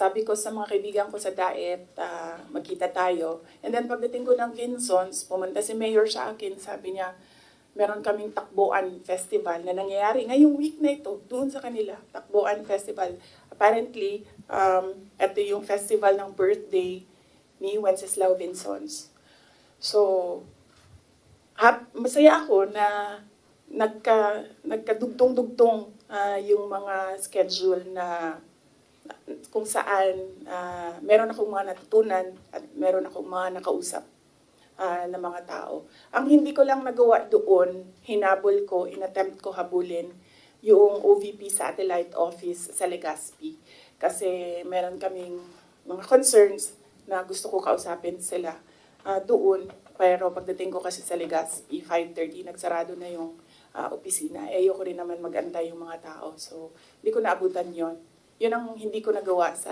sabi ko sa mga kaibigan ko sa Daet, ah, magkita tayo. And then pagdating ko ng Vinsons, pumunta si Mayor sa akin, sabi niya, meron kaming Takbuan Festival na nangyayari ngayong week na ito, doon sa kanila, Takbuan Festival. Apparently, um, ito yung festival ng birthday ni Wenceslao Vinsons. So, hap, masaya ako na nagka, nagkadugtong-dugtong ah, yung mga schedule na kung saan ah, meron akong mga natutunan at meron akong mga nakausap ah, na mga tao. Ang hindi ko lang nagawa doon, hinabol ko, inattempt ko habulin yung OVP Satellite Office sa Legazpi. Kasi meron kaming mga concerns na gusto ko kausapin sila ah, doon. Pero pagdating ko kasi sa Legazpi, 5.30, nagsarado na yung ah, opisina. Eh, ayoko rin naman magantay yung mga tao. So, hindi ko naabutan yon. Yun ang hindi ko nagawa sa